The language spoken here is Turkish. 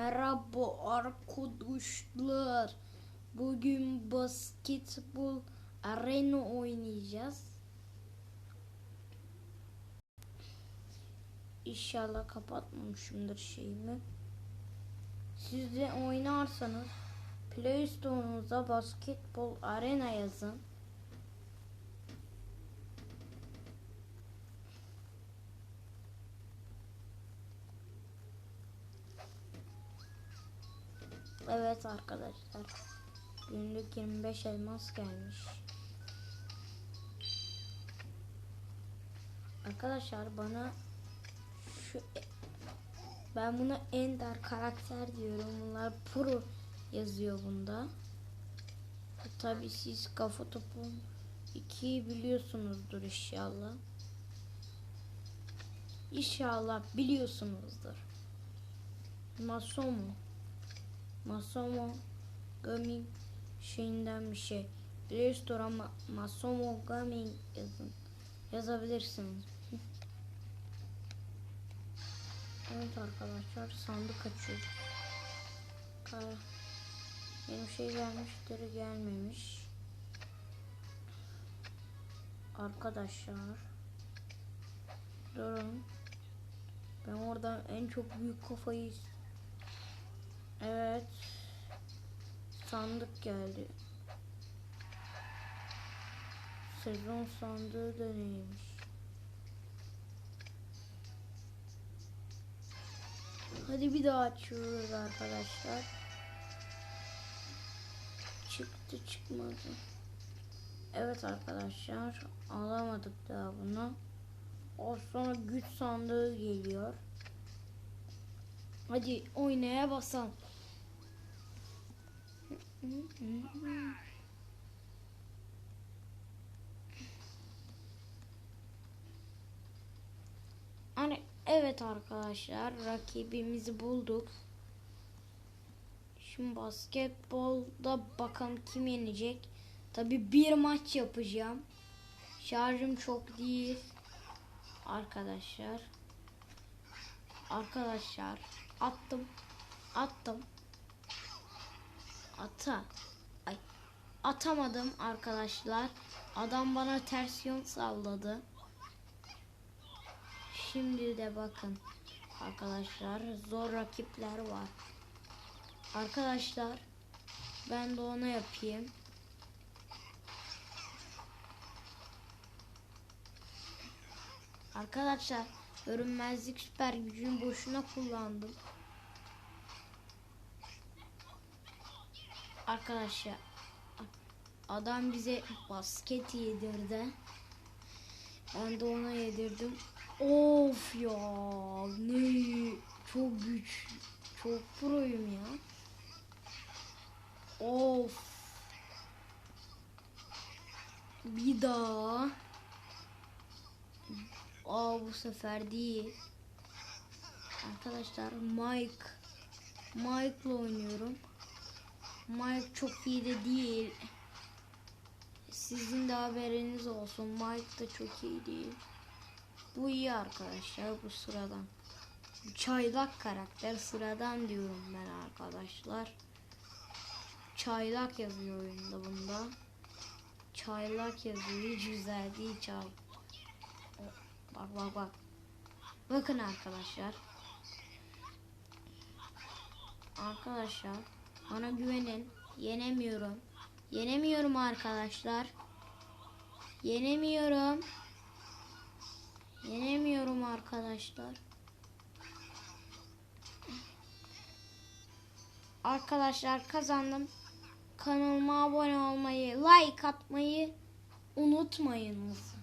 Merhaba arkadaşlar. Bugün basketbol arena oynayacağız. İnşallah kapatmamışımdır şeyimi. Siz de oynarsanız Play Store'unuza basketbol arena yazın. Evet arkadaşlar. Günlük 25 elmas gelmiş. Arkadaşlar bana şu ben buna Ender karakter diyorum. Bunlar pro yazıyor bunda. Tabi siz kafa topu 2'yi biliyorsunuzdur inşallah. İnşallah biliyorsunuzdur. Masomo. Masomo Gaming şeyinden bir şey. Play Store ama Masomo Gaming yazın. Yazabilirsiniz. Evet arkadaşlar sandık açıyoruz. Kar benim şey gelmiştir gelmemiş. Arkadaşlar durun. Ben oradan en çok büyük kafayı Evet. Sandık geldi. Sezon sandığı da neymiş? Hadi bir daha açıyoruz arkadaşlar. Çıktı çıkmadı. Evet arkadaşlar alamadık daha bunu. O sonra güç sandığı geliyor. Hadi oynaya basalım. Hani evet arkadaşlar rakibimizi bulduk. Şimdi basketbolda bakalım kim yenecek. Tabi bir maç yapacağım. Şarjım çok değil. Arkadaşlar. Arkadaşlar attım. Attım. Ata. Ay. Atamadım arkadaşlar. Adam bana ters yön salladı. Şimdi de bakın. Arkadaşlar zor rakipler var. Arkadaşlar ben de ona yapayım. Arkadaşlar görünmezlik süper gücünü boşuna kullandım. Arkadaşlar adam bize basket yedirdi. Ben de ona yedirdim. Of ya ne çok güç. Çok proyum ya. Of. Bir daha. Aa bu sefer değil. Arkadaşlar Mike Mike'la oynuyorum. Mike çok iyi de değil. Sizin de haberiniz olsun. Mike da çok iyi değil. Bu iyi arkadaşlar. Bu sıradan. Çaylak karakter. Sıradan diyorum ben arkadaşlar. Çaylak yazıyor oyunda bunda. Çaylak yazıyor. Hiç güzel değil çal. Bak bak bak. Bakın arkadaşlar. Arkadaşlar bana güvenin. Yenemiyorum. Yenemiyorum arkadaşlar. Yenemiyorum. Yenemiyorum arkadaşlar. Arkadaşlar kazandım. Kanalıma abone olmayı, like atmayı unutmayınız.